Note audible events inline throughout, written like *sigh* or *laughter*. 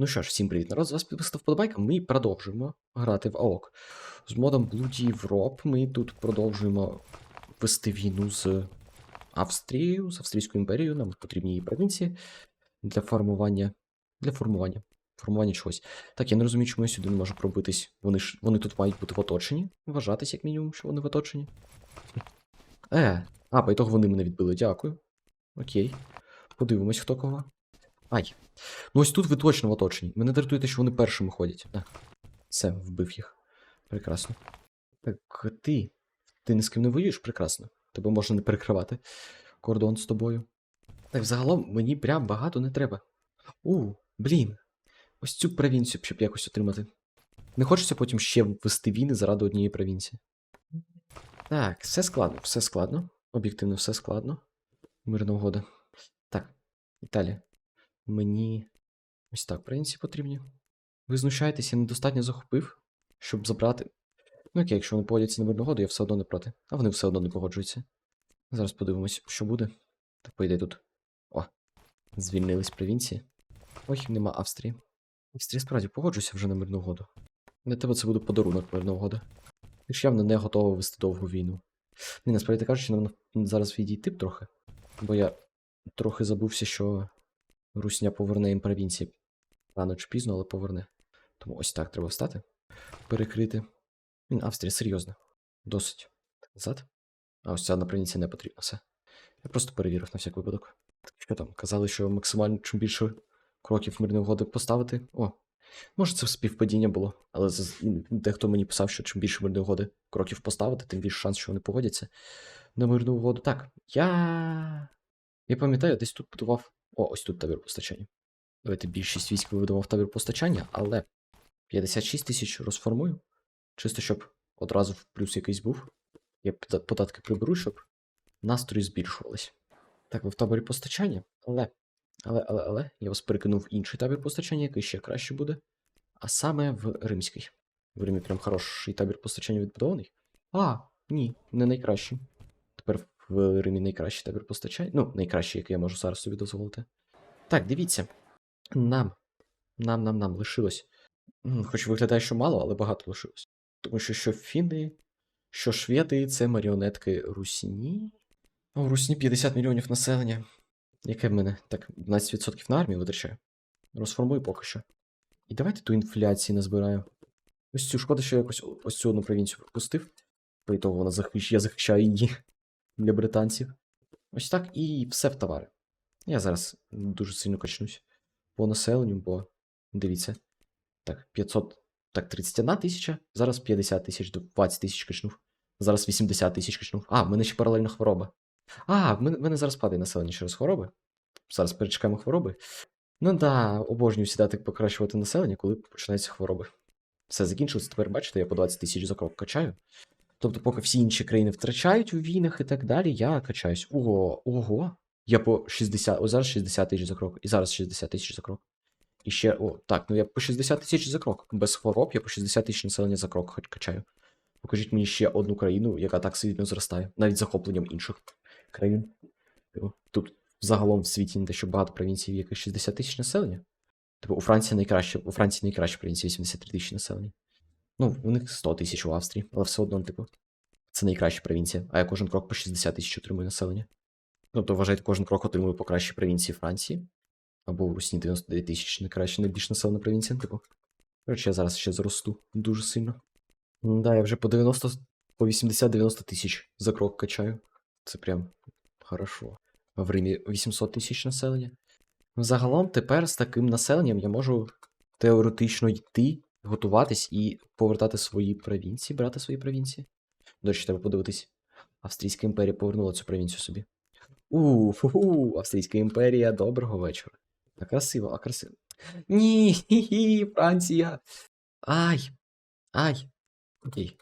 Ну що ж, всім привіт, народ, з вас підписав вподобайка. Ми продовжуємо грати в АОК. З модом Blood Європ ми тут продовжуємо вести війну з Австрією, з Австрійською імперією. Нам потрібні її провінції для формування. Для формування. Формування чогось. Так, я не розумію, чому я сюди не можу пробитись. Вони ж вони тут мають бути в оточенні. Вважатись, як мінімум, що вони в оточенні. Е, а, по ітогу вони мене відбили, дякую. Окей. Подивимось, хто кого. Ай. Ну ось тут ви точно в оточенні. Мене дратує те, що вони першими ходять. А. Все, вбив їх. Прекрасно. Так ти. Ти ні з ким не воюєш? Прекрасно. Тебе можна не перекривати. Кордон з тобою. Так, загалом мені прям багато не треба. У, блін. Ось цю провінцію, щоб якось отримати. Не хочеться потім ще ввести війни заради однієї провінції. Так, все складно, все складно. Об'єктивно, все складно. Мирна угода. Так, Італія. Мені ось так провінції потрібні. Ви знущаєтесь, я недостатньо захопив, щоб забрати. Ну окей, якщо вони погодяться на мирну угоду, я все одно не проти. А вони все одно не погоджуються. Зараз подивимось, що буде. Так, по тут. О, звільнились провінції. Ой, нема Австрії. Австрія справді погоджуйся вже на мирну угоду. Для тебе це буде подарунок мирна угода. Ти ж явно не готова вести довгу війну. Ні, насправді кажучи, нам зараз відійти б трохи. Бо я трохи забувся, що Русня поверне їм провінції. Рано чи пізно, але поверне. Тому ось так треба встати. Перекрити. Він Австрія, серйозно. Досить. Назад. А ось ця одна провінція не потрібна. Все. Я просто перевірив на всяк випадок. Що там? Казали, що максимально чим більше кроків мирної угоди поставити. О, може це співпадіння було, але дехто мені писав, що чим більше мирної угоди кроків поставити, тим більше шанс, що вони погодяться на мирну угоду. Так, я. Я пам'ятаю, десь тут будував. О, ось тут табір постачання. Давайте більшість військ виведемо в табір постачання, але 56 тисяч розформую. Чисто щоб одразу в плюс якийсь був. Я податки приберу, щоб настрої збільшувались. Так, ви в таборі постачання, але. Але, але, але, я вас перекинув в інший табір постачання, який ще краще буде. А саме в Римський. В Римі прям хороший табір постачання відбудований. А, ні, не найкращий. Тепер в Римі найкращий табір постачання. Ну, найкращий, який я можу зараз собі дозволити. Так, дивіться. Нам. Нам, нам, нам лишилось. Хоч виглядає, що мало, але багато лишилось. Тому що що фіни, що шведи це маріонетки Русні. Ну, в Русні 50 мільйонів населення. Яке в мене? Так, 12% на армію витрачаю. Розформую поки що. І давайте ту інфляції назбираю. Ось цю шкода, що я якось ось цю одну провінцію пропустив. По ітогу вона захищає, я захищаю її для британців. Ось так і все в товари. Я зараз дуже сильно качнусь по населенню, бо дивіться. Так, 500, так, 31 тисяча, зараз 50 тисяч, 20 тисяч качнув. Зараз 80 тисяч качнув. А, в мене ще паралельно хвороба. А, в мене, в мене зараз падає населення через хвороби. Зараз перечекаємо хвороби. Ну да, обожнюю сідати покращувати населення, коли починаються хвороби. Все закінчилось, тепер бачите, я по 20 тисяч за крок качаю. Тобто, поки всі інші країни втрачають у війнах і так далі, я качаюсь. Ого, ого. Я по 60, ось зараз 60 тисяч за крок, і зараз 60 тисяч за крок. І ще, о, так, ну я по 60 тисяч за крок. Без хвороб я по 60 тисяч населення за крок хоч качаю. Покажіть мені ще одну країну, яка так сильно зростає, навіть захопленням інших країн. Типу, Тут загалом в світі не те, що багато провінцій, в яких 60 тисяч населення. Типу, у Франції найкраще, у Франції найкраща провінція 83 тисячі населення. Ну, у них 100 тисяч у Австрії, але все одно, типу, це найкраща провінція, а я кожен крок по 60 тисяч отримую населення. Тобто, вважайте, кожен крок отримую по кращій провінції Франції. Або в Русні 99 тисяч найкраща, найбільш населена провінція, типу. Коротше, я зараз ще зросту дуже сильно. Да, я вже по 90, по 80-90 тисяч за крок качаю. Це прям хорошо. А в Римі 800 тисяч населення. Загалом тепер з таким населенням я можу теоретично йти, готуватись і повертати свої провінції, брати свої провінції. До речі, треба подивитись. Австрійська імперія повернула цю провінцію собі. У, фу, Австрійська імперія, доброго вечора. А красиво, а красиво. Ні, хі-хі, Франція. Ай. Ай. Окей.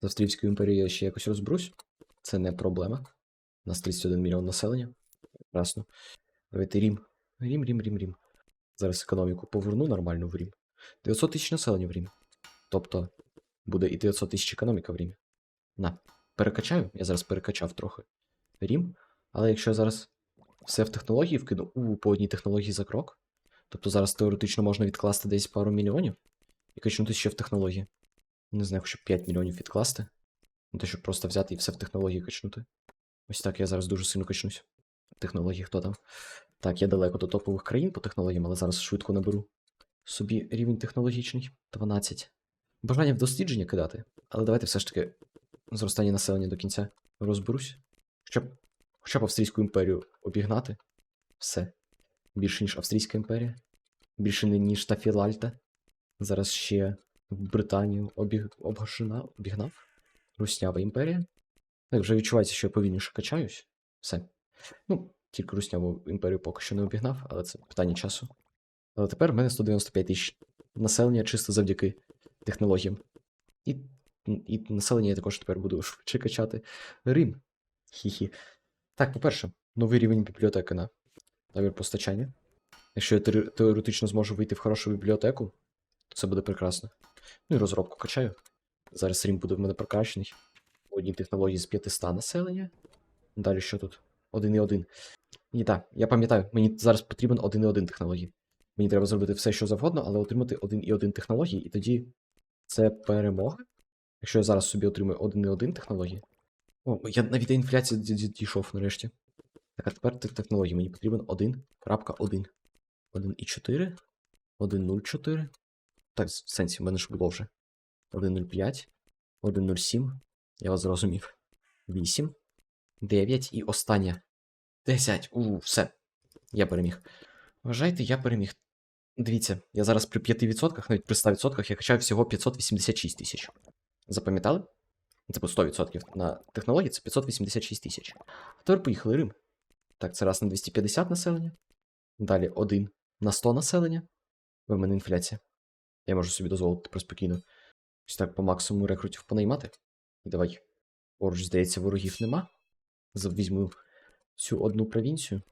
З Австрійською імперією я ще якось розберусь. Це не проблема. У нас 31 мільйон населення. Прекрасно. Давайте Рім. Рім, Рім, Рім, Рім. Зараз економіку поверну нормально в Рім. 900 тисяч населення в Рімі. Тобто буде і 900 тисяч економіка в Рімі. На, перекачаю. Я зараз перекачав трохи Рім. Але якщо я зараз все в технології вкину, у, по одній технології за крок, Тобто зараз теоретично можна відкласти десь пару мільйонів і качнути ще в технології. Не знаю, хоча б 5 мільйонів відкласти. Ну, те, щоб просто взяти і все в технології качнути. Ось так я зараз дуже сильно качнусь. Технології хто там? Так, я далеко до топових країн по технологіям, але зараз швидко наберу собі рівень технологічний 12. Бажання в дослідження кидати, але давайте все ж таки зростання населення до кінця розберусь. Хоча б, хоча б Австрійську імперію обігнати. Все. Більше, ніж Австрійська імперія. Більше ніж Тафілальта. Зараз ще Британію обіг... обгашена, обігнав. Руснява імперія. Так, вже відчувається, що я повільніше качаюсь. Все. Ну, тільки русняву імперію поки що не обігнав, але це питання часу. Але тепер в мене 195 тисяч населення чисто завдяки технологіям. І, і населення я також тепер буду *laughs* швидше качати. Рим. Хі-хі. Так, по-перше, новий рівень бібліотеки на набір постачання. Якщо я теоретично зможу вийти в хорошу бібліотеку, то це буде прекрасно. Ну і розробку качаю. Зараз Рім буде в мене прокачаний. В одній технології з 500 населення. Далі що тут? 1,1. І так, я пам'ятаю, мені зараз потрібен 1,1 технології. Мені треба зробити все, що завгодно, але отримати 1,1 технології, і тоді це перемога. Якщо я зараз собі отримую 1,1 технології. О, я навіть до інфляції ді- ді- дійшов нарешті. Так, а тепер тих технологій мені потрібен 1.1. 1,4, 1,04. Так, в сенсі, в мене ж було вже. 1,05, 1,07. Я вас зрозумів. 8, 9 і остання. 10. У, все. Я переміг. Вважайте, я переміг. Дивіться, я зараз при 5%, навіть при 100% я качаю всього 586 тисяч. Запам'ятали? Це по 100% на технології це 586 тисяч. А тепер поїхали Рим. Так, це раз на 250 населення. Далі 1 на 100 населення. В мене інфляція. Я можу собі дозволити тепер спокійно. Ось так по максимуму рекрутів понаймати. І давай. Поруч, здається, ворогів нема. Візьму цю одну провінцію.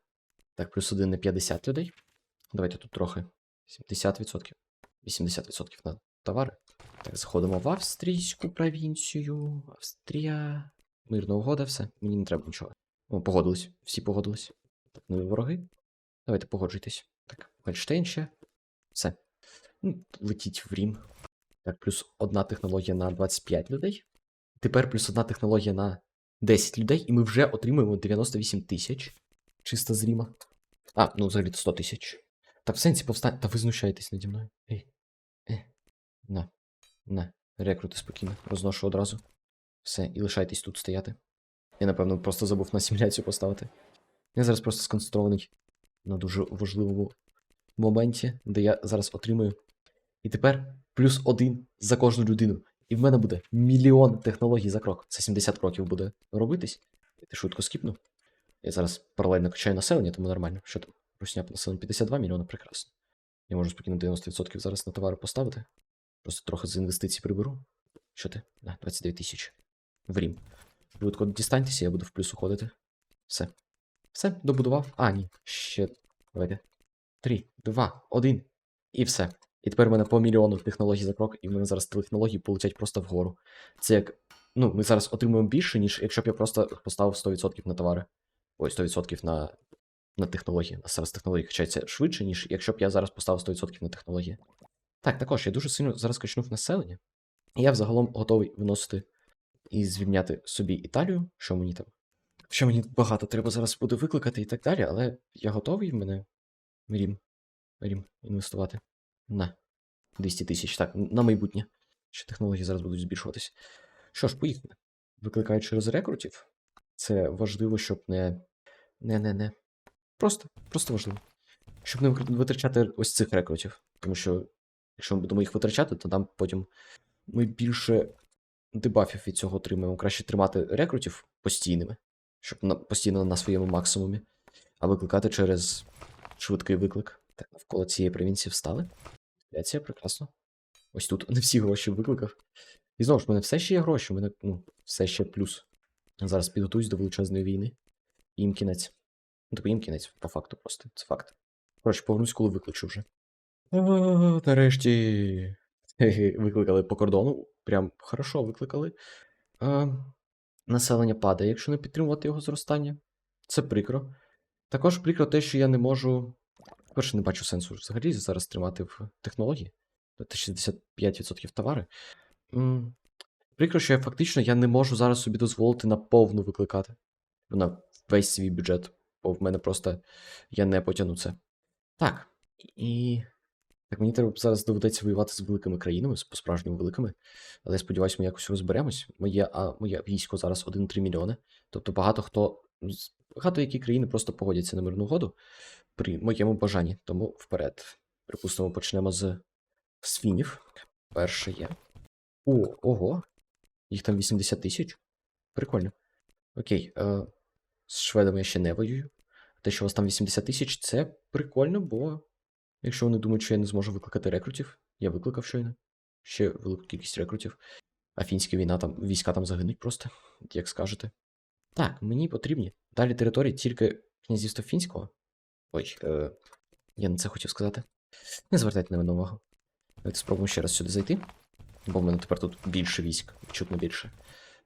Так, плюс 1 на 50 людей. Давайте тут трохи. 70%. 80% на товари. Так, заходимо в австрійську провінцію. Австрія. Мирна угода, все. Мені не треба нічого. О, погодились. Всі погодились. Так, нові вороги. Давайте погоджуйтесь. Так, Гольштейн ще. Все. Ну, летіть в Рім. Так, плюс одна технологія на 25 людей. Тепер плюс одна технологія на 10 людей, і ми вже отримуємо 98 тисяч. Чисто з Ріма. А, ну взагалі 100 тисяч. Та в сенсі повстань. Та ви знущаєтесь наді мною. Ей. Е. На. На. Рекрути спокійно. Розношу одразу. Все, і лишайтесь тут стояти. Я, напевно, просто забув на симуляцію поставити. Я зараз просто сконцентрований на дуже важливому моменті, де я зараз отримую. І тепер плюс один за кожну людину. І в мене буде мільйон технологій за крок. Це 70 кроків буде робитись. Я швидко скіпну. Я зараз паралельно качаю населення, тому нормально. Що там? Русня по 52 мільйони, прекрасно. Я можу спокійно 90% зараз на товари поставити. Просто трохи з інвестицій приберу. Що ти? На, 29 тисяч. В Рім. Швидко дістаньтеся, я буду в плюс уходити. Все. Все, добудував. А, ні. Ще. Давайте. Три, два, один. І все. І тепер в мене по мільйону технологій за крок, і в мене зараз технології полетять просто вгору. Це як. Ну, ми зараз отримуємо більше, ніж якщо б я просто поставив 100% на товари. Ой, 100% на, на технології. А зараз технології качаються швидше, ніж якщо б я зараз поставив 100% на технології. Так, також я дуже сильно зараз качнув населення. І я взагалом готовий виносити і звільняти собі Італію, що мені там. Що мені багато треба зараз буде викликати і так далі, але я готовий в мене Рім. Рім інвестувати. На 200 тисяч. Так, на майбутнє. Ще технології зараз будуть збільшуватись. Що ж, поїхали. Викликаю через рекрутів. Це важливо, щоб не. Не, не, не. Просто, просто важливо. Щоб не витрачати ось цих рекрутів. Тому що, якщо ми будемо їх витрачати, то там потім ми більше дебафів від цього отримаємо. Краще тримати рекрутів постійними, щоб на, постійно на своєму максимумі, а викликати через швидкий виклик. Так, навколо цієї провінції встали. Інфляція, прекрасно. Ось тут не всі гроші викликав. І знову ж, в мене все ще є гроші, у мене ну, все ще плюс. Зараз підготуюсь до величезної війни. І їм кінець. Ну, типу їм кінець, по факту просто. Це факт. Коротше, повернусь, коли викличу вже. А, нарешті. *laughs* Викликали по кордону. Прям хорошо викликали. А, населення падає, якщо не підтримувати його зростання. Це прикро. Також прикро те, що я не можу Перше, не бачу сенсу взагалі зараз тримати в технології. Це 65% товари. Прикро, що я фактично я не можу зараз собі дозволити на повну викликати. На весь свій бюджет. Бо в мене просто я не потягну це. Так. І. Так, мені треба зараз доведеться воювати з великими країнами, з по-справжньому великими. Але я сподіваюся, ми якось розберемось. Моє, а, моє військо зараз 1-3 мільйони. Тобто багато хто. Багато які країни просто погодяться на мирну угоду при моєму бажанні. Тому вперед. Припустимо, почнемо з свінів. Перше є. О, ого. Їх там 80 тисяч. Прикольно. Окей. Е, з шведами я ще не воюю. Те, що у вас там 80 тисяч, це прикольно, бо якщо вони думають, що я не зможу викликати рекрутів, я викликав щойно. Ще велику кількість рекрутів. А фінська війна там, війська там загинуть просто, як скажете. Так, мені потрібні. Далі території тільки князівства фінського. Ой, е, я не це хотів сказати. Не звертайте на мене увагу. Давайте спробуємо ще раз сюди зайти. Бо в мене тепер тут більше військ, чутно більше.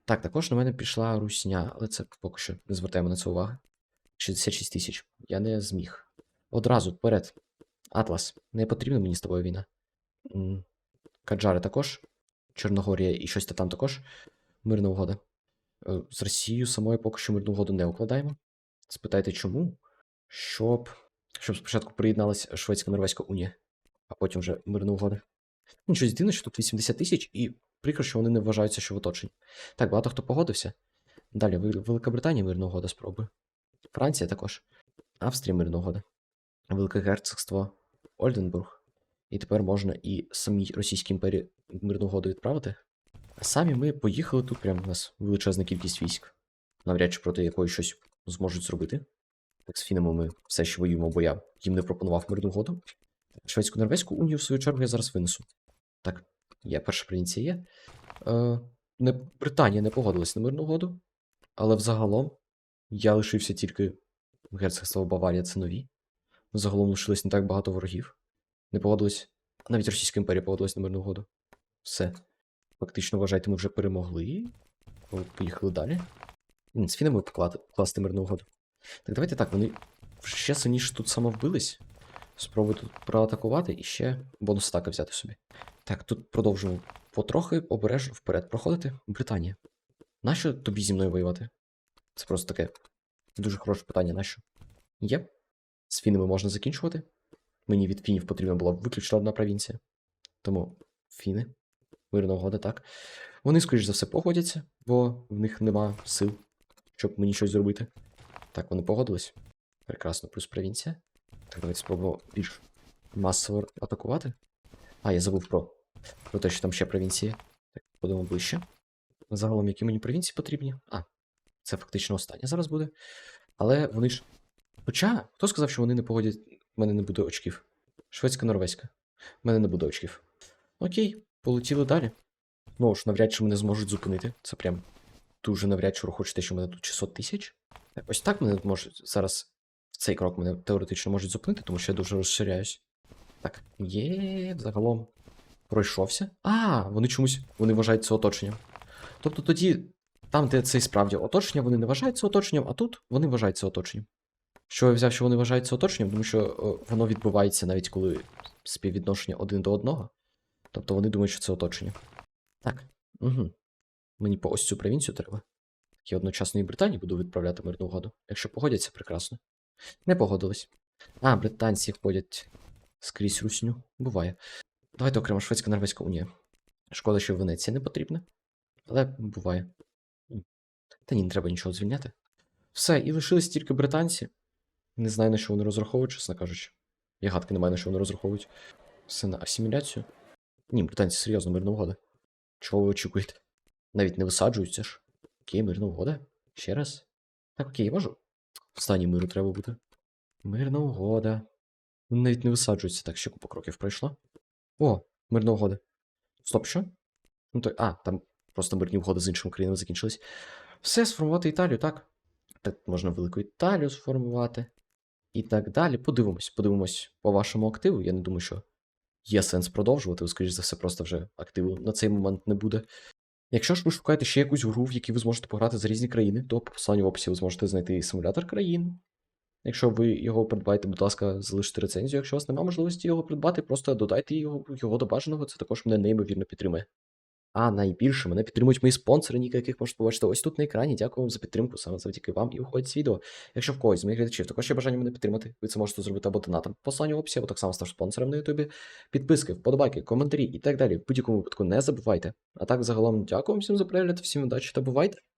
Так, також на мене пішла русня, але це поки що не звертаємо на це уваги. 66 тисяч. Я не зміг. Одразу вперед. Атлас, не потрібна мені з тобою війна. Каджари також. Чорногорія і щось там також. Мирна угода. Е, З Росією самою поки що мирну угоду не укладаємо. Спитайте, чому? Щоб. Щоб спочатку приєдналася Шведсько-Норвезька унія, а потім вже мирна угода. Ну, дивно, що тут 80 тисяч, і прикро, що вони не вважаються, що в оточенні. Так, багато хто погодився. Далі, Вел- Велика Британія мирна угода спробує. Франція також. Австрія мирна угода. Велике герцогство Ольденбург. І тепер можна і самій Російській імперії мирну угоду відправити. Самі ми поїхали тут, прям у нас величезна кількість військ. Навряд чи проти якої щось зможуть зробити. Так, з фінами ми все ще воюємо, бо я їм не пропонував мирну угоду. Шведсько-норвезьку унію, в свою чергу, я зараз винесу. Так, є перша провінція є. Е, не, Британія не погодилась на мирну угоду, але взагалом я лишився тільки герцогство Баварія, це нові. Загалом лишилось не так багато ворогів. Не погодились. Навіть Російська імперія погодилась на мирну угоду. Все. Фактично, вважайте, ми вже перемогли. Поїхали далі. З фінами покласти мирну угоду. Так, давайте так, вони ще сильніше тут самовбились. Спробую тут проатакувати і ще бонус атаки взяти собі. Так, тут продовжуємо потрохи обережно вперед проходити. Британія. Нащо тобі зі мною воювати? Це просто таке дуже хороше питання, нащо? Є. З фінами можна закінчувати. Мені від фінів потрібна була виключно одна провінція. Тому фіни. Мирна угода, так. Вони, скоріш за все, погодяться, бо в них нема сил, щоб мені щось зробити. Так, вони погодились. Прекрасно, плюс провінція. Так, давайте спробуємо більш масово атакувати. А, я забув про, про те, що там ще провінції. Так, подумаємо ближче. Загалом, які мені провінції потрібні? А, це фактично остання зараз буде. Але вони ж. Хоча, хто сказав, що вони не погодять. У мене не буде очків. Шведська-норвезька. У мене не буде очків. Окей, полетіли далі. Ну ж, навряд чи мене зможуть зупинити. Це прям дуже навряд чи хочете, що мене тут 600 тисяч. Ось так мене можуть зараз. В цей крок мене теоретично можуть зупинити, тому що я дуже розширяюсь. Так, є, загалом пройшовся. А, вони чомусь вони вважають це оточенням. Тобто тоді, там, де це і справді оточення, вони не вважають це оточенням, а тут вони вважають це оточенням. Що я взяв, що вони вважають це оточенням, тому що о, воно відбувається навіть коли співвідношення один до одного. Тобто вони думають, що це оточення. Так. Угу. Мені по ось цю провінцію треба. Я одночасно і Британії буду відправляти мирну угоду. Якщо погодяться, прекрасно. Не погодились. А, британці ходять скрізь русню. Буває. Давайте окремо шведська норвезька унія. Шкода, що Венеція не потрібна. Але буває. Та ні, не треба нічого звільняти. Все, і лишились тільки британці. Не знаю, на що вони розраховують, чесно кажучи. Я гадки не маю, на що вони розраховують. Все на асиміляцію. Ні, британці серйозно, мирна угода. Чого ви очікуєте? Навіть не висаджуються ж. Окей, мирна угода. Ще раз. Так, окей, я можу. В стані миру треба бути. Мирна угода. Вони навіть не висаджуються, так ще купа кроків пройшло. О, мирна угода. Стоп, що? Ну то. А, там просто мирні угоди з іншими країнами закінчились. Все, сформувати Італію, так. Так, можна Велику Італію сформувати. І так далі. Подивимось, подивимось по вашому активу. Я не думаю, що є сенс продовжувати, ви, скоріш за все, просто вже активу на цей момент не буде. Якщо ж ви шукаєте ще якусь гру, в якій ви зможете пограти за різні країни, то по посиланню в описі ви зможете знайти симулятор країн. Якщо ви його придбаєте, будь ласка, залиште рецензію. Якщо у вас немає можливості його придбати, просто додайте його, його до бажаного, це також мене неймовірно підтримує. А найбільше мене підтримують мої спонсори, ніки яких можете побачити ось тут на екрані. Дякую вам за підтримку, саме завдяки вам і виходить з відео. Якщо в когось з моїх глядачів також є бажання мене підтримати, ви це можете зробити або донатом по посланню в описі, або так само став спонсором на Ютубі. Підписки, вподобайки, коментарі і так далі. В будь-якому випадку не забувайте. А так, загалом, дякую всім за перегляд, всім удачі та бувайте!